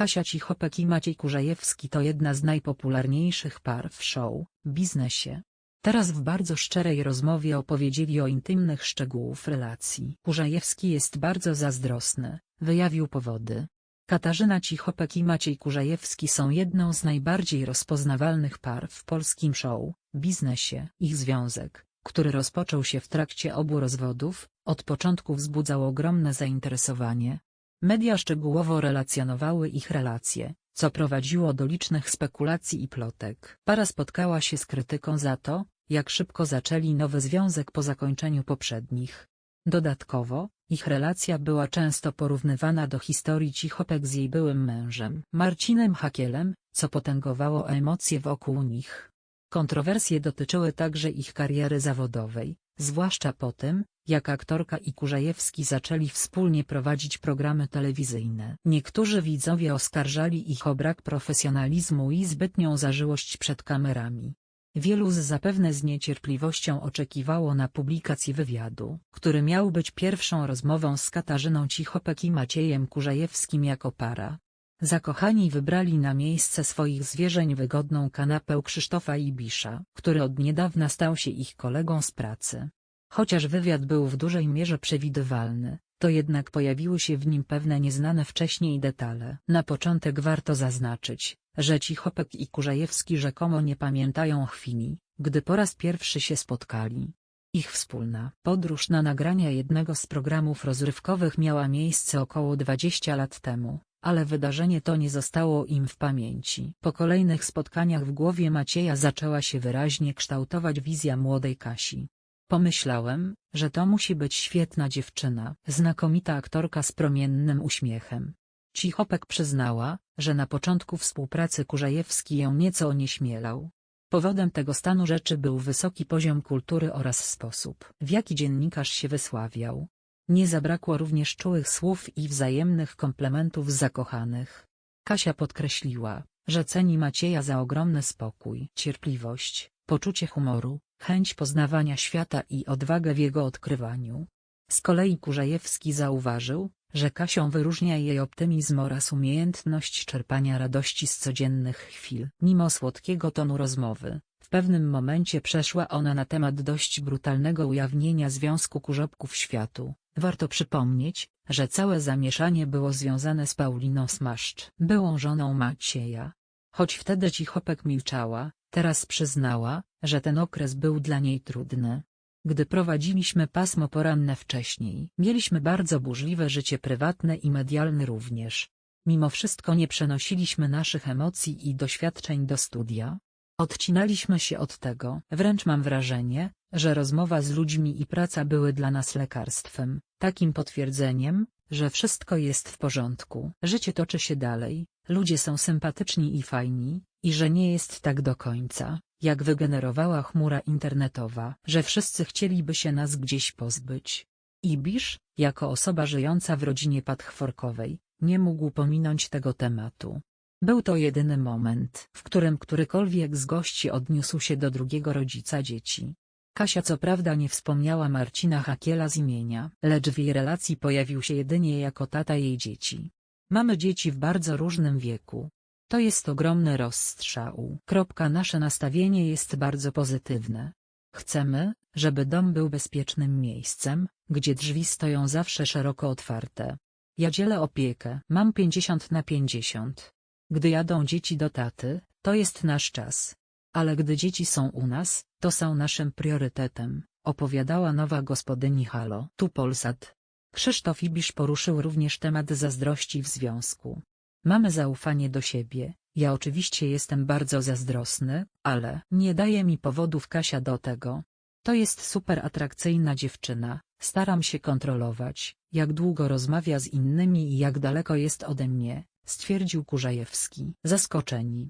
Kasia Cichopek i Maciej Kurzajewski to jedna z najpopularniejszych par w show, biznesie. Teraz w bardzo szczerej rozmowie opowiedzieli o intymnych szczegółów relacji. Kurzajewski jest bardzo zazdrosny, wyjawił powody. Katarzyna Cichopek i Maciej Kurzajewski są jedną z najbardziej rozpoznawalnych par w polskim show, biznesie. Ich związek, który rozpoczął się w trakcie obu rozwodów, od początku wzbudzał ogromne zainteresowanie. Media szczegółowo relacjonowały ich relacje, co prowadziło do licznych spekulacji i plotek. Para spotkała się z krytyką za to, jak szybko zaczęli nowy związek po zakończeniu poprzednich. Dodatkowo, ich relacja była często porównywana do historii Cichopek z jej byłym mężem Marcinem Hakielem, co potęgowało emocje wokół nich. Kontrowersje dotyczyły także ich kariery zawodowej, zwłaszcza po tym, jak aktorka i Kurzajewski zaczęli wspólnie prowadzić programy telewizyjne. Niektórzy widzowie oskarżali ich o brak profesjonalizmu i zbytnią zażyłość przed kamerami. Wielu z zapewne z niecierpliwością oczekiwało na publikację wywiadu, który miał być pierwszą rozmową z Katarzyną Cichopek i Maciejem Kurzajewskim jako para. Zakochani wybrali na miejsce swoich zwierzeń wygodną kanapę Krzysztofa Ibisza, który od niedawna stał się ich kolegą z pracy. Chociaż wywiad był w dużej mierze przewidywalny, to jednak pojawiły się w nim pewne nieznane wcześniej detale. Na początek warto zaznaczyć, że Cichopek i Kurzajewski rzekomo nie pamiętają chwili, gdy po raz pierwszy się spotkali. Ich wspólna podróż na nagrania jednego z programów rozrywkowych miała miejsce około 20 lat temu, ale wydarzenie to nie zostało im w pamięci. Po kolejnych spotkaniach w głowie Macieja zaczęła się wyraźnie kształtować wizja młodej Kasi. Pomyślałem, że to musi być świetna dziewczyna, znakomita aktorka z promiennym uśmiechem. Cichopek przyznała, że na początku współpracy Kurzajewski ją nieco onieśmielał. Powodem tego stanu rzeczy był wysoki poziom kultury oraz sposób, w jaki dziennikarz się wysławiał. Nie zabrakło również czułych słów i wzajemnych komplementów zakochanych. Kasia podkreśliła, że ceni Macieja za ogromny spokój, cierpliwość, poczucie humoru, chęć poznawania świata i odwagę w jego odkrywaniu. Z kolei Kurzajewski zauważył, że Kasią wyróżnia jej optymizm oraz umiejętność czerpania radości z codziennych chwil. Mimo słodkiego tonu rozmowy, w pewnym momencie przeszła ona na temat dość brutalnego ujawnienia Związku Kurzopków Światu. Warto przypomnieć, że całe zamieszanie było związane z Pauliną Smaszcz, byłą żoną Macieja. Choć wtedy Cichopek milczała, teraz przyznała, że ten okres był dla niej trudny. Gdy prowadziliśmy pasmo poranne wcześniej, mieliśmy bardzo burzliwe życie prywatne i medialne również. Mimo wszystko nie przenosiliśmy naszych emocji i doświadczeń do studia. Odcinaliśmy się od tego, wręcz mam wrażenie, że rozmowa z ludźmi i praca były dla nas lekarstwem, takim potwierdzeniem, że wszystko jest w porządku. Życie toczy się dalej, ludzie są sympatyczni i fajni, i że nie jest tak do końca, jak wygenerowała chmura internetowa, że wszyscy chcieliby się nas gdzieś pozbyć. Ibisz, jako osoba żyjąca w rodzinie patchworkowej, nie mógł pominąć tego tematu. Był to jedyny moment, w którym którykolwiek z gości odniósł się do drugiego rodzica dzieci. Kasia co prawda nie wspomniała Marcina Hakiela z imienia, lecz w jej relacji pojawił się jedynie jako tata jej dzieci. Mamy dzieci w bardzo różnym wieku, to jest ogromny rozstrzał. Kropka nasze nastawienie jest bardzo pozytywne. Chcemy, żeby dom był bezpiecznym miejscem, gdzie drzwi stoją zawsze szeroko otwarte. Ja dzielę opiekę, mam 50 na 50. Gdy jadą dzieci do taty, to jest nasz czas. Ale gdy dzieci są u nas, to są naszym priorytetem, opowiadała nowa gospodyni Halo. Tu Polsat. Krzysztof Ibisz poruszył również temat zazdrości w związku. Mamy zaufanie do siebie, ja oczywiście jestem bardzo zazdrosny, ale nie daje mi powodów Kasia do tego. To jest super atrakcyjna dziewczyna, staram się kontrolować, jak długo rozmawia z innymi i jak daleko jest ode mnie, stwierdził Kurzajewski. Zaskoczeni,